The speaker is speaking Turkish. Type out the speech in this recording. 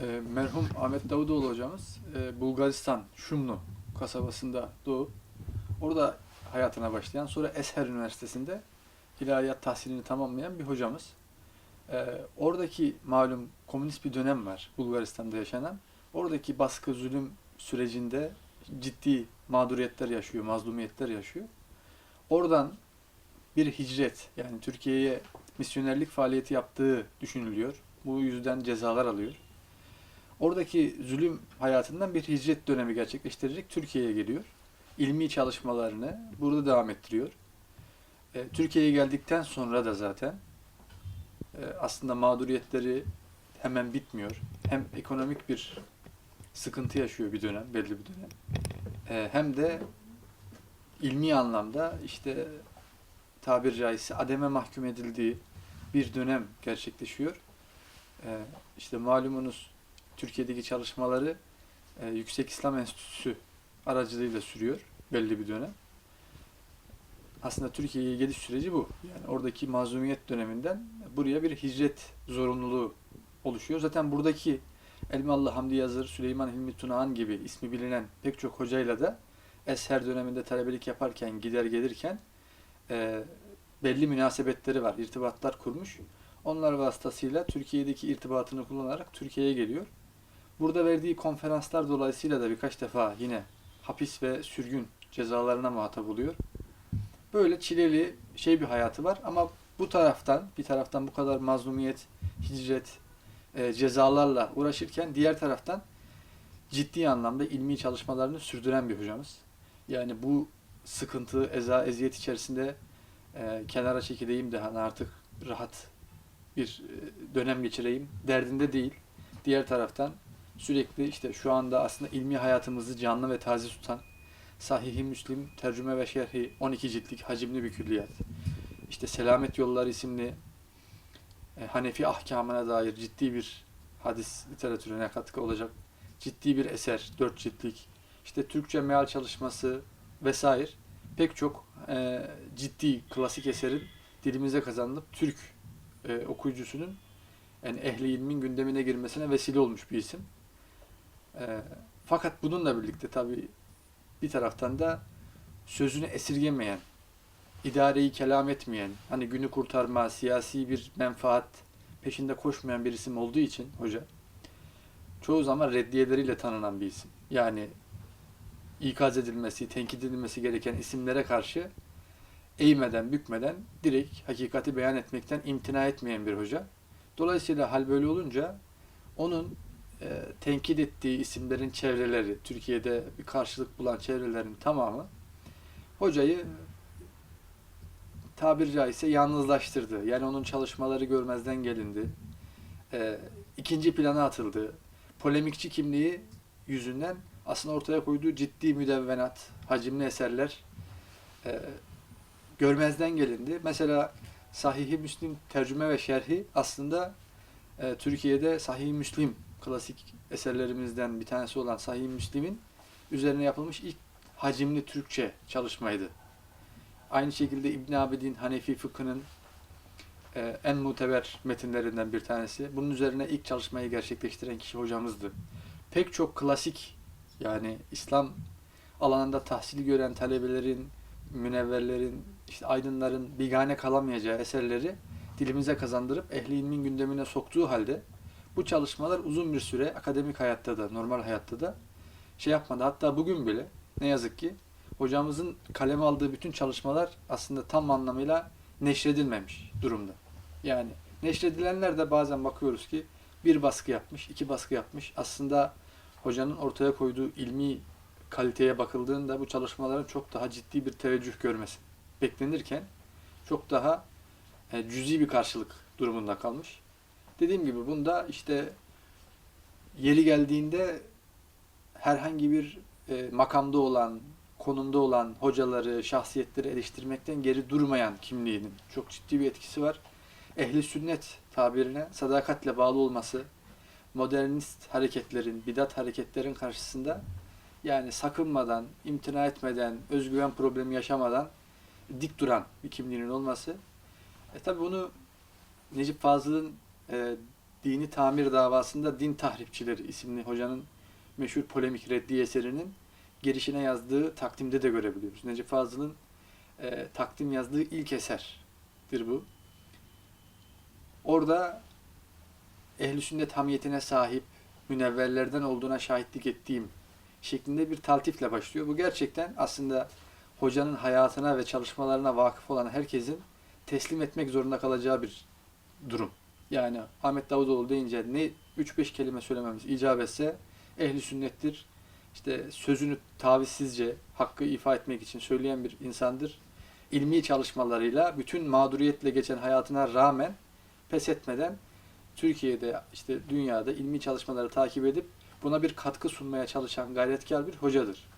E, merhum Ahmet Davutoğlu hocamız e, Bulgaristan Şumlu kasabasında doğup orada hayatına başlayan sonra Esher Üniversitesi'nde ilahiyat tahsilini tamamlayan bir hocamız. E, oradaki malum komünist bir dönem var Bulgaristan'da yaşanan. Oradaki baskı, zulüm sürecinde ciddi mağduriyetler yaşıyor, mazlumiyetler yaşıyor. Oradan bir hicret yani Türkiye'ye misyonerlik faaliyeti yaptığı düşünülüyor. Bu yüzden cezalar alıyor. Oradaki zulüm hayatından bir hicret dönemi gerçekleştirerek Türkiye'ye geliyor. İlmi çalışmalarını burada devam ettiriyor. E, Türkiye'ye geldikten sonra da zaten e, aslında mağduriyetleri hemen bitmiyor. Hem ekonomik bir sıkıntı yaşıyor bir dönem, belli bir dönem. E, hem de ilmi anlamda işte tabir caizse ademe mahkum edildiği bir dönem gerçekleşiyor. E, işte malumunuz Türkiye'deki çalışmaları e, Yüksek İslam Enstitüsü aracılığıyla sürüyor belli bir dönem. Aslında Türkiye'ye geliş süreci bu. Yani oradaki mazlumiyet döneminden buraya bir hicret zorunluluğu oluşuyor. Zaten buradaki Elmalı Hamdi Yazır, Süleyman Hilmi Tunağan gibi ismi bilinen pek çok hocayla da Esher döneminde talebelik yaparken, gider gelirken e, belli münasebetleri var, irtibatlar kurmuş. Onlar vasıtasıyla Türkiye'deki irtibatını kullanarak Türkiye'ye geliyor. Burada verdiği konferanslar dolayısıyla da birkaç defa yine hapis ve sürgün cezalarına muhatap oluyor. Böyle çileli şey bir hayatı var ama bu taraftan bir taraftan bu kadar mazlumiyet, hicret, e, cezalarla uğraşırken diğer taraftan ciddi anlamda ilmi çalışmalarını sürdüren bir hocamız. Yani bu sıkıntı, eza, eziyet içerisinde e, kenara çekileyim de hani artık rahat bir e, dönem geçireyim derdinde değil. Diğer taraftan sürekli işte şu anda aslında ilmi hayatımızı canlı ve taze tutan Sahih-i Müslim tercüme ve şerhi 12 ciltlik hacimli bir külliyat. İşte Selamet Yolları isimli e, Hanefi ahkamına dair ciddi bir hadis literatürüne katkı olacak ciddi bir eser, 4 ciltlik. İşte Türkçe meal çalışması vesaire pek çok e, ciddi klasik eserin dilimize kazanılıp Türk e, okuyucusunun yani ehli ilmin gündemine girmesine vesile olmuş bir isim. E, fakat bununla birlikte tabi bir taraftan da sözünü esirgemeyen, idareyi kelam etmeyen, hani günü kurtarma, siyasi bir menfaat peşinde koşmayan bir isim olduğu için hoca, çoğu zaman reddiyeleriyle tanınan bir isim. Yani ikaz edilmesi, tenkit edilmesi gereken isimlere karşı eğmeden, bükmeden direkt hakikati beyan etmekten imtina etmeyen bir hoca. Dolayısıyla hal böyle olunca onun e, tenkit ettiği isimlerin çevreleri, Türkiye'de bir karşılık bulan çevrelerin tamamı hocayı tabiri caizse yalnızlaştırdı. Yani onun çalışmaları görmezden gelindi. E, ikinci plana atıldı. Polemikçi kimliği yüzünden aslında ortaya koyduğu ciddi müdevvenat, hacimli eserler e, görmezden gelindi. Mesela Sahih-i Müslim tercüme ve şerhi aslında e, Türkiye'de Sahih-i Müslim klasik eserlerimizden bir tanesi olan Sahih-i Müslim'in üzerine yapılmış ilk hacimli Türkçe çalışmaydı. Aynı şekilde İbn Abidin Hanefi fıkhının e, en muteber metinlerinden bir tanesi. Bunun üzerine ilk çalışmayı gerçekleştiren kişi hocamızdı. Pek çok klasik yani İslam alanında tahsil gören talebelerin, münevverlerin, işte aydınların bigane kalamayacağı eserleri dilimize kazandırıp ehli ilmin gündemine soktuğu halde bu çalışmalar uzun bir süre akademik hayatta da, normal hayatta da şey yapmadı. Hatta bugün bile ne yazık ki hocamızın kaleme aldığı bütün çalışmalar aslında tam anlamıyla neşredilmemiş durumda. Yani neşredilenler de bazen bakıyoruz ki bir baskı yapmış, iki baskı yapmış. Aslında hocanın ortaya koyduğu ilmi kaliteye bakıldığında bu çalışmaların çok daha ciddi bir teveccüh görmesi beklenirken çok daha cüzi bir karşılık durumunda kalmış. Dediğim gibi bunda işte yeri geldiğinde herhangi bir e, makamda olan, konumda olan hocaları, şahsiyetleri eleştirmekten geri durmayan kimliğinin çok ciddi bir etkisi var. Ehli sünnet tabirine sadakatle bağlı olması, modernist hareketlerin, bidat hareketlerin karşısında yani sakınmadan, imtina etmeden, özgüven problemi yaşamadan dik duran bir kimliğinin olması. E tabi bunu Necip Fazıl'ın e, Dini Tamir Davasında Din Tahripçileri isimli hocanın meşhur polemik reddi eserinin girişine yazdığı takdimde de görebiliyoruz. Necip Fazıl'ın e, takdim yazdığı ilk eserdir bu. Orada ehl-i sünnet hamiyetine sahip münevverlerden olduğuna şahitlik ettiğim şeklinde bir taltifle başlıyor. Bu gerçekten aslında hocanın hayatına ve çalışmalarına vakıf olan herkesin teslim etmek zorunda kalacağı bir durum. Yani Ahmet Davutoğlu deyince ne 3-5 kelime söylememiz icap etse ehli sünnettir. İşte sözünü tavizsizce hakkı ifa etmek için söyleyen bir insandır. İlmi çalışmalarıyla bütün mağduriyetle geçen hayatına rağmen pes etmeden Türkiye'de işte dünyada ilmi çalışmaları takip edip buna bir katkı sunmaya çalışan gayretkar bir hocadır.